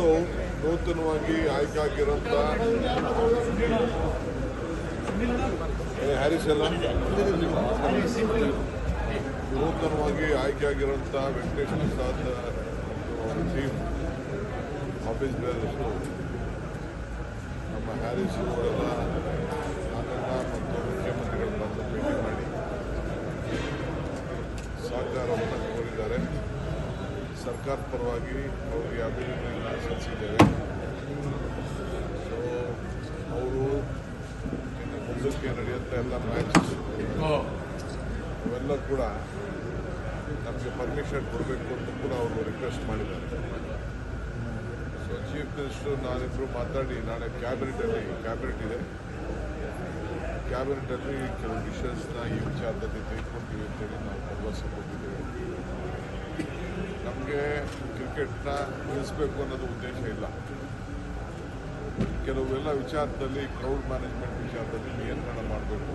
ಇವತ್ತು ನೂತನವಾಗಿ ಆಯ್ಕೆ ಆಗಿರೋಂಥ ಹ್ಯಾರಿಸ್ ಎಲ್ಲ ನೂತನವಾಗಿ ಆಯ್ಕೆ ಆಗಿರೋಂಥ ವೆಂಕಟೇಶ್ ಪ್ರಸಾದ್ ಟೀಮ್ ಆಫೀಸ್ ಬೇರೆಷ್ಟು ನಮ್ಮ ಹ್ಯಾರಿಸ್ ಅವರೆಲ್ಲ ನಾನೆಲ್ಲ ಮತ್ತು ಮುಖ್ಯಮಂತ್ರಿಗಳು ಭೇಟಿ ಮಾಡಿ ಸಹಕಾರವನ್ನು ಕೋರಿದ್ದಾರೆ ಸರ್ಕಾರದ ಪರವಾಗಿ ಅವ್ರಿಗೆ ಅಭಿನಂದನೆಯನ್ನು ಸಲ್ಲಿಸಿದ್ದೇವೆ ಸೊ ಅವರು ಮುಂದಕ್ಕೆ ನಡೆಯುತ್ತೆ ಎಲ್ಲ ಮ್ಯಾಚಸ್ ಅವೆಲ್ಲ ಕೂಡ ನಮಗೆ ಪರ್ಮಿಷನ್ ಕೊಡಬೇಕು ಅಂತ ಕೂಡ ಅವರು ರಿಕ್ವೆಸ್ಟ್ ಮಾಡಿದ್ದಾರೆ. ಸೊ ಚೀಫ್ ಮಿನಿಸ್ಟರ್ ನಾನಿಬ್ಬರು ಮಾತಾಡಿ ನಾಳೆ ಕ್ಯಾಬಿನೆಟಲ್ಲಿ ಕ್ಯಾಬಿನೆಟ್ ಇದೆ. ಕ್ಯಾಬಿನೆಟಲ್ಲಿ ಕೆಲವು ಡಿಶನ್ಸ್ನ ಈ ವಿಚಾರದಲ್ಲಿ ತೆಗೆದುಕೊಳ್ತೀವಿ ಅಂತೇಳಿ ನಾವು ಭರವಸೆ ಕೊಟ್ಟಿದ್ದೇವೆ. ನಮಗೆ ಕ್ರಿಕೆಟ್ನ ನಿಲ್ಲಿಸಬೇಕು ಅನ್ನೋದು ಉದ್ದೇಶ ಇಲ್ಲ. ಕೆಲವೆಲ್ಲ ವಿಚಾರದಲ್ಲಿ ಕ್ರೌಡ್ ಮ್ಯಾನೇಜ್ಮೆಂಟ್ ವಿಚಾರದಲ್ಲಿ ನಿಯಂತ್ರಣ ಮಾಡಬೇಕು?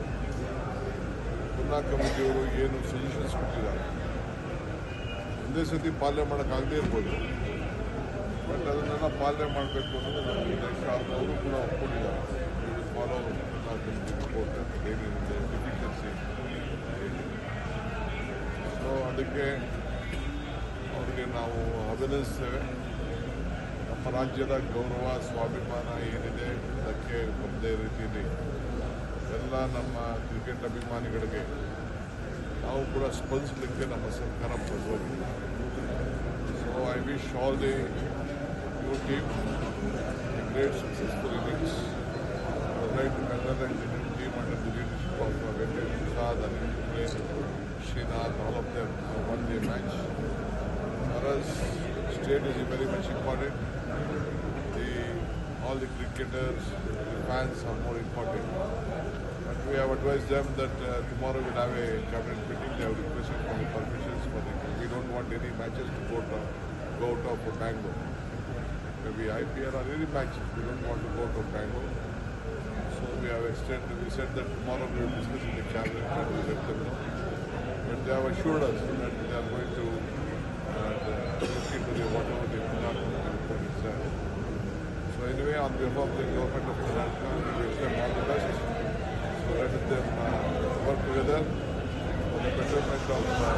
ಪುನಾ ಕಮಿಟಿಯವರು ಏನು ಸಜೆಷನ್ಸ್ ಕೊಟ್ಟಿದ್ದಾರೆ? ಒಂದೇ ಸತಿ ಪಾಲನೆ ಮಾಡೋಕ್ಕಾಗದೇ ಇರ್ಬೋದು. ಬಟ್ ಅದನ್ನೆಲ್ಲ ಪಾಲನೆ ಮಾಡಬೇಕು ಅನ್ನೋದು ನಮಗೆ ಉದ್ದೇಶ. ಅವರು ಕೂಡ ಒಪ್ಕೊಂಡಿದ್ದಾರೆ. ಫಾಲೋ ರಿಪೋರ್ಟ್ ಸೊ ಅದಕ್ಕೆ ನಾವು ಅಭಿನಂದಿಸ್ತೇವೆ ನಮ್ಮ ರಾಜ್ಯದ ಗೌರವ, ಸ್ವಾಭಿಮಾನ ಏನಿದೆ ಅದಕ್ಕೆ ಒಂದೇ ರೀತಿಯಲ್ಲಿ ಎಲ್ಲ ನಮ್ಮ ಕ್ರಿಕೆಟ್ ಅಭಿಮಾನಿಗಳಿಗೆ ನಾವು ಕೂಡ ಸ್ಪಂದಿಸಲಿಕ್ಕೆ ನಮ್ಮ ಸರ್ಕಾರ ಬದ್ಧವಾಗಿದೆ. So I wish all the you team great successful innings right meller new team under the leadership of Venkatesh Prasad India's state is very much important. The, all the cricketers, the fans are more important. But we have advised them that uh, tomorrow we'll have a cabinet meeting. They have requested for the permissions for the We don't want any matches to go, to, go out of Bangalore. Maybe IPL or any matches, we don't want to go to Bangalore. So we have extended, we said that tomorrow we will discuss in the cabinet and we let them know. But they have assured us that they are going to uh, look into the whatever the Punjab report is there. So anyway, on behalf of the government of Sri Lanka, we wish them all the best. So let them uh, work together for the betterment of uh,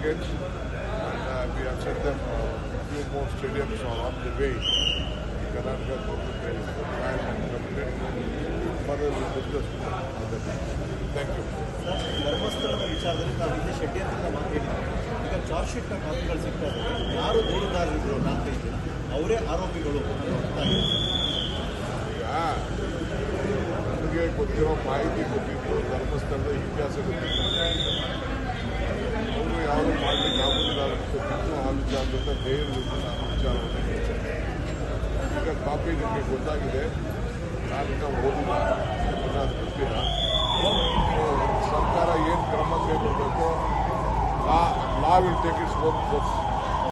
cricket. And uh, we have set them uh, a few more stadiums are on the way. The Karnataka government is planned and committed. Further we'll discuss on that. Thank you. Sir, ಧರ್ಮಸ್ಥಳದ ವಿಚಾರದಲ್ಲಿ ನಾವು ಹಿಂದೆ ಶೆಟ್ಟಿ ಅಂತ ಮಾತಾಡಿದ್ವಿ ಈಗ charge ಶೀಟ್ನ ಕಾಪಿಗಳು ಸಿಗ್ತಾ ಯಾರು ದೂರುದಾರರಿದ್ರು ನಾಲ್ಕೈದು ಅವರೇ ಆರೋಪಿಗಳು ನಮಗೆ ಗೊತ್ತಿರೋ ಮಾಹಿತಿ ಗೊತ್ತಿತ್ತು. ಧರ್ಮಸ್ಥಳದ ಇತಿಹಾಸ ಗೊತ್ತಿತ್ತು. ಅವರು ಯಾರು ಮಾಡಲಿಕ್ಕೆ ಆಗುದಿಲ್ಲ ಗೊತ್ತಿತ್ತು. ಆ ವಿಚಾರದಿಂದ ನಾನು ವಿಚಾರವನ್ನು ಈಗ ಕಾಪಿ ನಿಮಗೆ ಗೊತ್ತಾಗಿದೆ. ನಾನು ಓದಿಲ್ಲ. ಗೊತ್ತಿಲ್ಲ So, ಸರ್ಕಾರ ಏನು ಕ್ರಮ